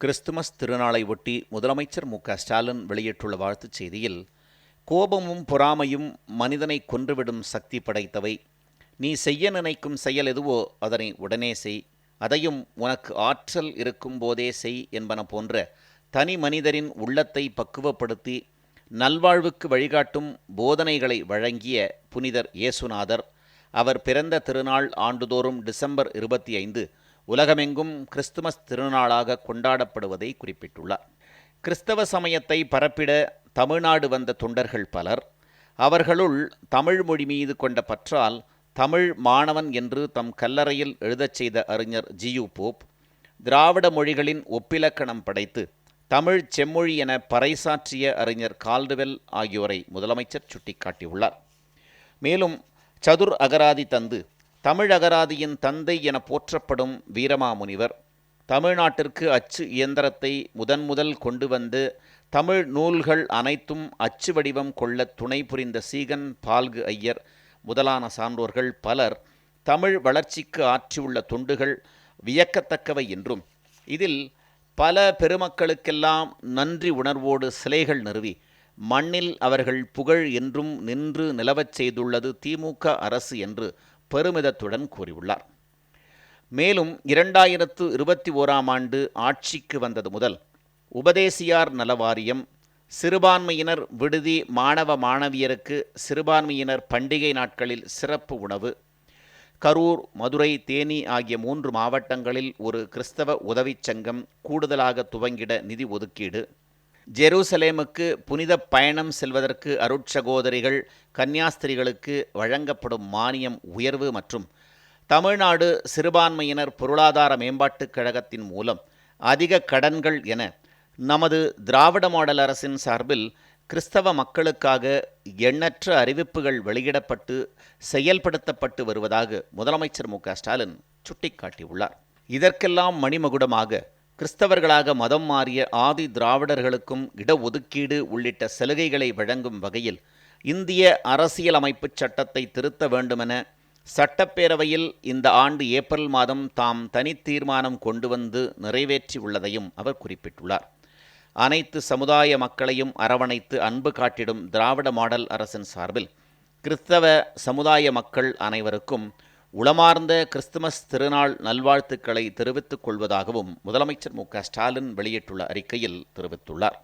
Christmas திருநாளை ஒட்டி முதலமைச்சர் மு ஸ்டாலின் வெளியிட்டுள்ள வாழ்த்துச் செய்தியில் கோபமும் பொறாமையும் மனிதனை கொன்றுவிடும் சக்தி படைத்தவை. நீ செய்ய நினைக்கும் செயல் எதுவோ அதனை உடனே செய். அதையும் உனக்கு ஆற்றல் இருக்கும் போதே செய் என்பன போன்ற தனி மனிதரின் உள்ளத்தை பக்குவப்படுத்தி நல்வாழ்வுக்கு வழிகாட்டும் போதனைகளை வழங்கிய புனிதர் இயேசுநாதர். அவர் பிறந்த திருநாள் ஆண்டுதோறும் டிசம்பர் இருபத்தி ஐந்து உலகமெங்கும் கிறிஸ்துமஸ் திருநாளாக கொண்டாடப்படுவதை குறிப்பிட்டுள்ளார். கிறிஸ்தவ சமயத்தை பரப்பிட தமிழ்நாடு வந்த தொண்டர்கள் பலர் அவர்களுள் தமிழ் மொழி மீது கொண்ட பற்றால் தமிழ் மாணவன் என்று தம் கல்லறையில் எழுதச் செய்த அறிஞர் ஜியு போப் திராவிட மொழிகளின் ஒப்பிலக்கணம் படைத்து தமிழ் செம்மொழி என பறைசாற்றிய அறிஞர் கால்டுவெல் ஆகியோரை முதலமைச்சர் சுட்டிக்காட்டியுள்ளார். மேலும் சதுர் அகராதி தந்து தமிழகராதியின் தந்தை என போற்றப்படும் வீரமாமுனிவர் தமிழ்நாட்டிற்கு அச்சு இயந்திரத்தை முதன் முதல் கொண்டு வந்து தமிழ் நூல்கள் அனைத்தும் அச்சு வடிவம் கொள்ள துணை புரிந்த சீகன் பால்கு ஐயர் முதலான சான்றோர்கள் பலர் தமிழ் வளர்ச்சிக்கு ஆற்றியுள்ள தொண்டுகள் வியக்கத்தக்கவை என்றும் இதில் பல பெருமக்களுக்கெல்லாம் நன்றி உணர்வோடு சிலைகள் நிறுவி மண்ணில் அவர்கள் புகழ் என்றும் நின்று நிலவச் செய்துள்ளது திமுக அரசு என்று பெருமிதத்துடன் கூறியுள்ளார். மேலும் இரண்டாயிரத்து இருபத்தி ஓராம் ஆண்டு ஆட்சிக்கு வந்தது முதல் உபதேசியார் நலவாரியம் சிறுபான்மையினர் விடுதி மாணவ மாணவியருக்கு சிறுபான்மையினர் பண்டிகை நாட்களில் சிறப்பு உணவு கரூர் மதுரை தேனி ஆகிய மூன்று மாவட்டங்களில் ஒரு கிறிஸ்தவ உதவிச் சங்கம் கூடுதலாக துவங்கிட நிதி ஒதுக்கீடு ஜெருசலேமுக்கு புனித பயணம் செல்வதற்கு அருட்சகோதரிகள் கன்னியாஸ்திரிகளுக்கு வழங்கப்படும் மானியம் உயர்வு மற்றும் தமிழ்நாடு சிறுபான்மையினர் பொருளாதார மேம்பாட்டுக் கழகத்தின் மூலம் அதிக கடன்கள் என நமது திராவிட மாடல் அரசின் சார்பில் கிறிஸ்தவ மக்களுக்காக எண்ணற்ற அறிவிப்புகள் வெளியிடப்பட்டு செயல்படுத்தப்பட்டு வருவதாக முதலமைச்சர் மு க ஸ்டாலின் சுட்டிக்காட்டியுள்ளார். இதற்கெல்லாம் மணிமகுடமாக கிறிஸ்தவர்களாக மதம் மாறிய ஆதி திராவிடர்களுக்கும் இடஒதுக்கீடு உள்ளிட்ட சலுகைகளை வழங்கும் வகையில் இந்திய அரசியலமைப்பு சட்டத்தை திருத்த வேண்டுமென சட்டப்பேரவையில் இந்த ஆண்டு ஏப்ரல் மாதம் தாம் தனி தீர்மானம் கொண்டு வந்து நிறைவேற்றியுள்ளதையும் அவர் குறிப்பிட்டுள்ளார். அனைத்து சமுதாய மக்களையும் அரவணைத்து அன்பு காட்டிடும் திராவிட மாடல் அரசின் சார்பில் கிறிஸ்தவ சமுதாய மக்கள் அனைவருக்கும் உளமார்ந்த கிறிஸ்துமஸ் திருநாள் நல்வாழ்த்துக்களை தெரிவித்துக் கொள்வதாகவும் முதலமைச்சர் மு க ஸ்டாலின் வெளியிட்டுள்ள அறிக்கையில் தெரிவித்துள்ளார்.